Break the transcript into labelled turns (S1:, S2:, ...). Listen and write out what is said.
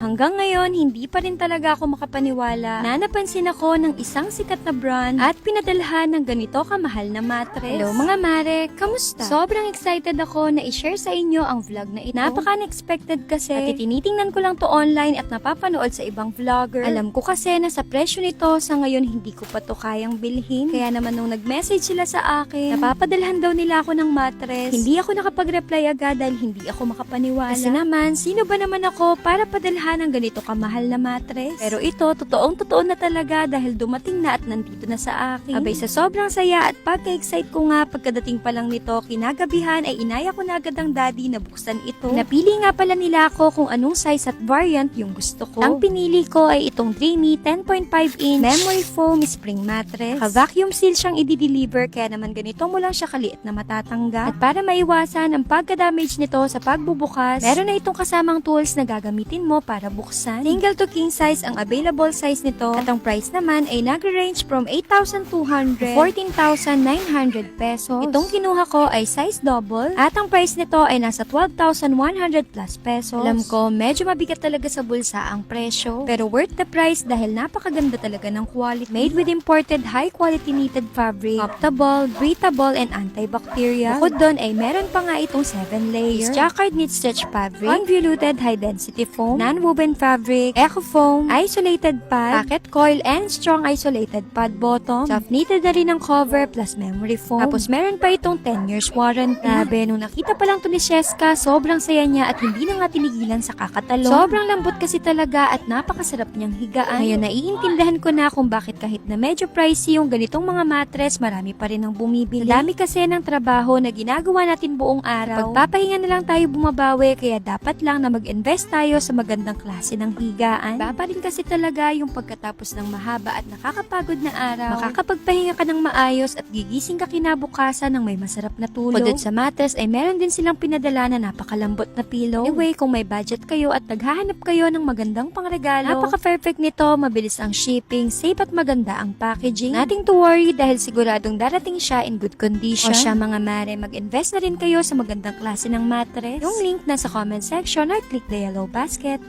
S1: Hanggang ngayon, hindi pa rin talaga ako makapaniwala na napansin ako ng isang sikat na brand at pinadalhan ng ganito kamahal na mattress. Hello mga mare, kamusta? Sobrang excited ako na i-share sa inyo ang vlog na ito. Napaka-unexpected kasi at tinitingnan ko lang to online at napapanood sa ibang vlogger. Alam ko kasi na sa presyo nito sa ngayon hindi ko pa to kayang bilhin. Kaya naman nung nag-message sila sa akin, napapadalhan daw nila ako ng mattress. Hindi ako nakapag-reply agad dahil hindi ako makapaniwala. Kasi naman, sino ba naman ako para padalhan ng ganito kamahal na mattress? Pero ito, totoong totoo na talaga dahil dumating na at nandito na sa akin. Abay sa sobrang saya at pagka-excite ko nga pagkadating pa lang nito, kinagabihan ay inaya ko na agad ang daddy na buksan ito. Napili nga pala nila ako kung anong size at variant yung gusto ko. Ang pinili ko ay itong Dreamy 10.5 inch memory foam spring mattress. Naka-vacuum seal siyang i-deliver kaya naman ganito mo lang siya kaliit na matatanggal. At para maiwasan ang pagka-damage nito sa pagbubukas, meron na itong kasamang tools na gagamitin mo para buksan. Single to king size ang available size nito at ang price naman ay nagre-range from 8,200 to 14,900 pesos. Itong kinuha ko ay size double at ang price nito ay nasa 12,100 plus pesos. Alam ko, medyo mabigat talaga sa bulsa ang presyo pero worth the price dahil napakaganda talaga ng quality. Made with imported high quality knitted fabric, optable, breathable, and antibacterial. Bukod doon ay meron pa nga itong 7 layers. Jacquard knit stretch fabric, undiluted high density foam, non-woven fabric, eco foam, isolated pad, pocket coil, and strong isolated pad bottom. Soft knitted na rin ang cover plus memory foam. Tapos meron pa itong 10 years warranty. Grabe, nung nakita pa lang to ni Sheska, sobrang saya niya at hindi na nga tinigilan sa kakatalong. Sobrang lambot kasi talaga at napakasarap niyang higaan. Ngayon, naiintindihan ko na kung bakit kahit na medyo pricey yung ganitong mga mattress, marami pa rin ang bumibili. Dami kasi ng trabaho na ginagawa natin buong araw. Pagpapahinga na lang tayo bumabawi, kaya dapat lang na mag-invest tayo sa magandang klase ng higaan. Baba rin kasi talaga yung pagkatapos ng mahaba at nakakapagod na araw. Makakapagpahinga ka ng maayos at gigising ka kinabukasan ng may masarap na tulog. Bukod sa mattress ay meron din silang pinadala na napakalambot na pillow. Anyway, kung may budget kayo at naghahanap kayo ng magandang pangregalo, napaka-perfect nito, mabilis ang shipping, safe at maganda ang packaging. Nothing to worry dahil siguradong darating siya in good condition. O siya mga mare, mag-invest na rin kayo sa magandang klase ng mattress. Yung link nasa comment section or click the yellow basket.